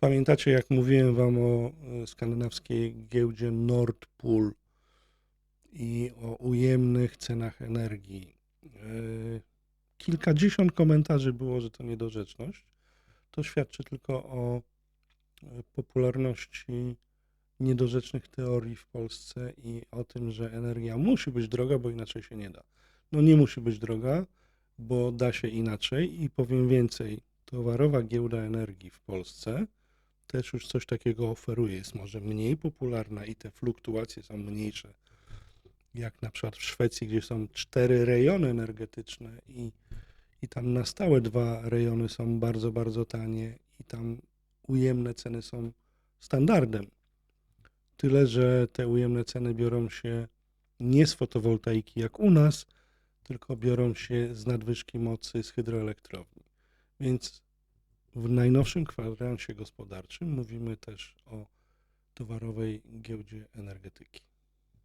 Pamiętacie, jak mówiłem Wam o e, skandynawskiej giełdzie Nord Pool i o ujemnych cenach energii? E, Kilkadziesiąt komentarzy było, że to niedorzeczność. To świadczy tylko o e, popularności niedorzecznych teorii w Polsce i o tym, że energia musi być droga, bo inaczej się nie da. No nie musi być droga, bo da się inaczej i powiem więcej, towarowa giełda energii w Polsce też już coś takiego oferuje. Jest może mniej popularna i te fluktuacje są mniejsze, jak na przykład w Szwecji, gdzie są cztery rejony energetyczne i, i tam na stałe dwa rejony są bardzo, bardzo tanie i tam ujemne ceny są standardem. Tyle, że te ujemne ceny biorą się nie z fotowoltaiki jak u nas, tylko biorą się z nadwyżki mocy z hydroelektrowni. Więc w najnowszym kwadransie gospodarczym mówimy też o towarowej giełdzie energetyki.